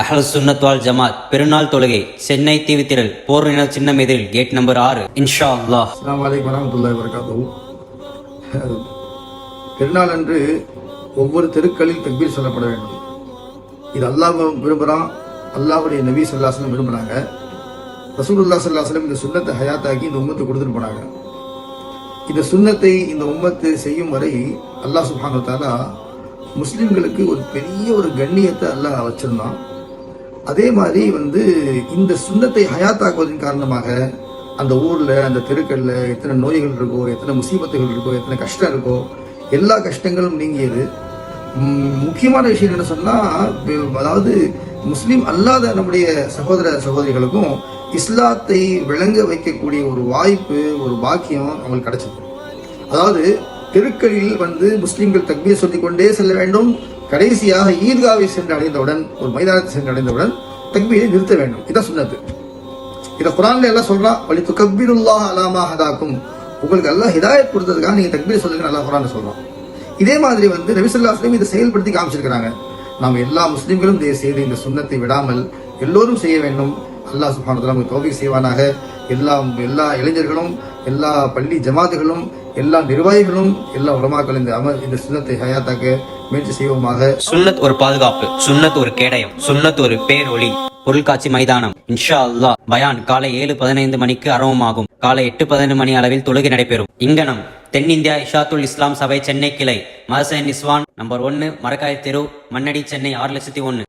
அஹ்ல சுன்னத்வால் ஜமாத் பெருநாள் தொழுகை சென்னை தீவுத்திரல் போர் நில சின்னம் எதிரில் கேட் நம்பர் ஆறு இன்ஷா அல்லாஹ் அஸ்லாம் வலைக்கம் வரமத்துல்லாஹி பெருநாள் அன்று ஒவ்வொரு தெருக்களில் தக்பீர் சொல்லப்பட வேண்டும். இது அல்லாஹ் விரும்புகிறான் அல்லாஹ்வுடைய நபி சொல்லாசலம் விரும்புகிறாங்க ரசூலுல்லா சல்லாஹலம் இந்த சுன்னத்தை ஹயாத்தாக்கி இந்த உம்மத்தை கொடுத்துட்டு போனாங்க. இந்த சுன்னத்தை இந்த உம்மத்து செய்யும் வரை அல்லாஹ் சுப்ஹானஹு தாலா முஸ்லிம்களுக்கு ஒரு பெரிய ஒரு கண்ணியத்தை அல்லாஹ் வச்சிருந்தான். அதே மாதிரி வந்து இந்த சுண்ணத்தை ஹயாத்தாக்குவதன் காரணமாக அந்த ஊரில் அந்த தெருக்களில் எத்தனை நோய்கள் இருக்கோ எத்தனை முசீபத்துகள் இருக்கோ எத்தனை கஷ்டம் இருக்கோ எல்லா கஷ்டங்களும் நீங்கியது. முக்கியமான விஷயம் என்ன சொன்னால் அதாவது முஸ்லீம் அல்லாத நம்முடைய சகோதர சகோதரிகளுக்கும் இஸ்லாத்தை விளங்க வைக்கக்கூடிய ஒரு வாய்ப்பு ஒரு பாக்கியம் அவங்களுக்கு கிடைச்சது. அதாவது தெருக்களில் வந்து முஸ்லீம்கள் தக்மியை சொல்லிக்கொண்டே செல்ல வேண்டும் கடைசியாக ஈத்காவை சென்று அடைந்தவுடன் ஒரு மைதானத்தை சென்று அடைந்தவுடன் தக்பீரை நிறுத்த வேண்டும். இதான் சுன்னத்து. இதை குரான்ல எல்லாம் சொல்றான் வழி துக்கபீருல்லாஹ் அலாமா ஹதாக்கும். உங்களுக்கு எல்லாம் ஹிதாயத் கொடுத்ததுக்காக நீங்க தக்பீர் சொல்லுங்க நல்லா குரான் சொல்றோம் இதே மாதிரி வந்து நபிசல்லாஸ்லையும் இதை செயல்படுத்தி காமிச்சிருக்கிறாங்க. நாம் எல்லா முஸ்லீம்களும் இதை செய்து இந்த சுண்ணத்தை விடாமல் எல்லோரும் செய்ய வேண்டும். அல்லாஹ் சுப்ஹானஹு நமக்கு தோல்வி செய்வானாக. எல்லா எல்லா இளைஞர்களும் எல்லா பள்ளி ஜமாத்துகளும் எல்லா நிர்வாகிகளும் எல்லா உலமாக்களும் இந்த அமர் இந்த சுன்னத்தை ஹயாத்தாக்க முயற்சி செய்வோமாக. சுன்னத் ஒரு பாதுகாப்பு சுன்னத் ஒரு கேடயம் சுன்னத் ஒரு பேரொளி பொருட்காட்சி மைதானம். இன்ஷா அல்லா பயான் காலை ஏழு பதினைந்து மணிக்கு ஆரம்பமாகும் காலை எட்டு பதினைந்து மணி அளவில் தொழுகை நடைபெறும். இங்கனம் தென்னிந்தியா இஷாத்துல் இஸ்லாம் சபை சென்னை கிளை மதசன் இஸ்வான் நம்பர் ஒன்னு மரக்காய் தெரு மண்ணடி சென்னை ஆறு லட்சத்தி ஒன்னு.